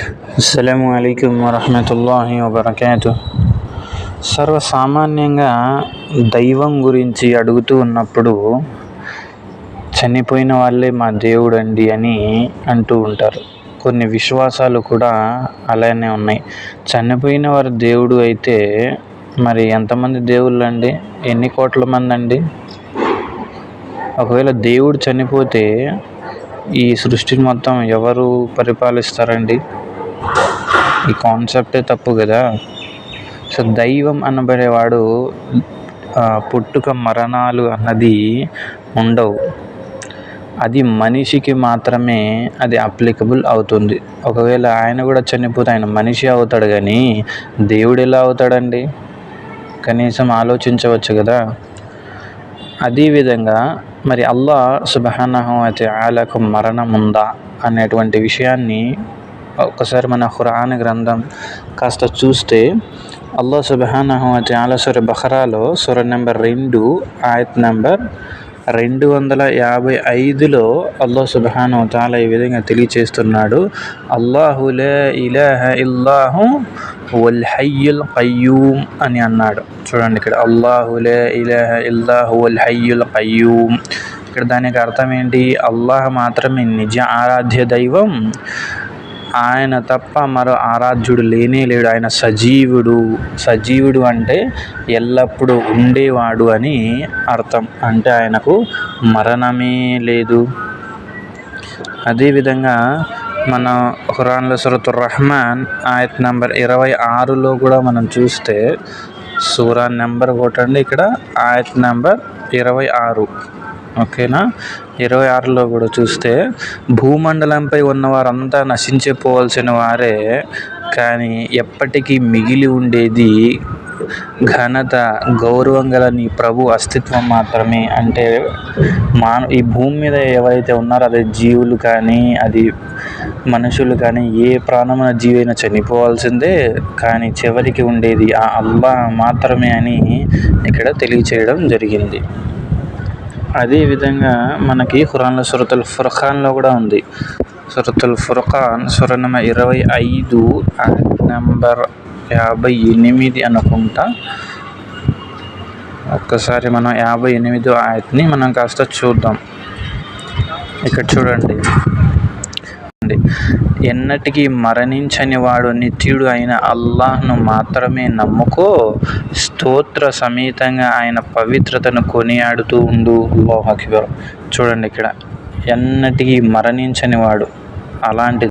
అస్సలం అయికం వరహమతుల్లాహి వబర్కాతు. సర్వసామాన్యంగా దైవం గురించి అడుగుతూ ఉన్నప్పుడు చనిపోయిన వాళ్ళే మా దేవుడు అండి అని అంటూ ఉంటారు. కొన్ని విశ్వాసాలు కూడా అలానే ఉన్నాయి. చనిపోయిన వారు దేవుడు అయితే మరి ఎంతమంది దేవుళ్ళు అండి ఎన్ని కోట్ల మంది అండి ఒకవేళ దేవుడు చనిపోతే ఈ సృష్టిని మొత్తం ఎవరు పరిపాలిస్తారండి? ఈ కాన్సెప్టే తప్పు కదా? సో దైవం అనబడేవాడు పుట్టుక మరణాలు అన్నది ఉండవు. అది మనిషికి మాత్రమే అది అప్లికబుల్ అవుతుంది. ఒకవేళ ఆయన కూడా చనిపోతే ఆయన మనిషి అవుతాడు కానీ దేవుడు ఎలా అవుతాడండి? కనీసం ఆలోచించవచ్చు కదా? అదేవిధంగా మరి అల్లా సుబహానహం అయితే ఆలకు మరణం ఉందా అనేటువంటి విషయాన్ని ఒకసారి మన ఖురాన్ గ్రంథం కాస్త చూస్తే అల్లా సుబహానహు అయితే ఆల బహరాలో సుర నెంబర్ రెండు ఆయత్ నెంబర్ రెండు వందల యాభై ఐదులో అల్లా సుబహాను తాలా ఈ విధంగా తెలియచేస్తున్నాడు. అల్లాహులే ఇలాహ ఇల్లాహు వల్ హయ్యుల్ కయ్యూమ్ అని అన్నాడు. చూడండి ఇక్కడ. అల్లాహులే ఇలాహ ఇల్లాహు వల్ హయ్యుల్ కయ్యూమ్ ఇక్కడ దానికి అర్థం ఏంటి? అల్లాహ్ మాత్రమే నిజ ఆరాధ్య దైవం ఆయన తప్ప మరో ఆరాధ్యుడు లేనే లేడు. ఆయన సజీవుడు. సజీవుడు అంటే ఎల్లప్పుడూ ఉండేవాడు అని అర్థం. అంటే ఆయనకు మరణమే లేదు. అదేవిధంగా మన ఖురాన్ల సురతుర్ రహమాన్ ఆయత్ నెంబర్ ఇరవై ఆరులో కూడా మనం చూస్తే సూరా నెంబర్ కొట్టండి. ఇక్కడ ఆయత్ నెంబర్ ఇరవై ఆరు. ఓకేనా? ఇరవై ఆరులో కూడా చూస్తే భూమండలంపై ఉన్న వారంతా నశించిపోవాల్సిన వారే కానీ ఎప్పటికీ మిగిలి ఉండేది ఘనత గౌరవం గల నీ ప్రభు అస్తిత్వం మాత్రమే. అంటే మాన ఈ భూమి మీద ఎవరైతే ఉన్నారో అదే జీవులు కానీ అది మనుషులు కానీ ఏ ప్రాణమైన జీవైనా చనిపోవాల్సిందే కానీ చివరికి ఉండేది ఆ అల్లా మాత్రమే అని ఇక్కడ తెలియచేయడం జరిగింది. అదేవిధంగా మనకి ఖురాన్లో సురతుల్ ఫుర్ఖాన్లో కూడా ఉంది. సురతుల్ ఫుర్ఖాన్ సుర నెంబర్ ఇరవై ఐదు నెంబర్ యాభై ఎనిమిది అనుకుంటా. ఒక్కసారి మనం యాభై ఎనిమిదో ఆయత్ని మనం కాస్త చూద్దాం. ఇక్కడ చూడండి. చూడండి. ఎన్నటికీ మరణించని వాడు నిత్యుడు అయిన అల్లాహ్ను మాత్రమే నమ్ముకో స్తోత్ర సమేతంగా ఆయన పవిత్రతను కొనియాడుతూ ఉండు. అల్లాహ్ అక్బర్. చూడండి ఇక్కడ. ఎన్నటికీ మరణించని వాడు. అలాంటి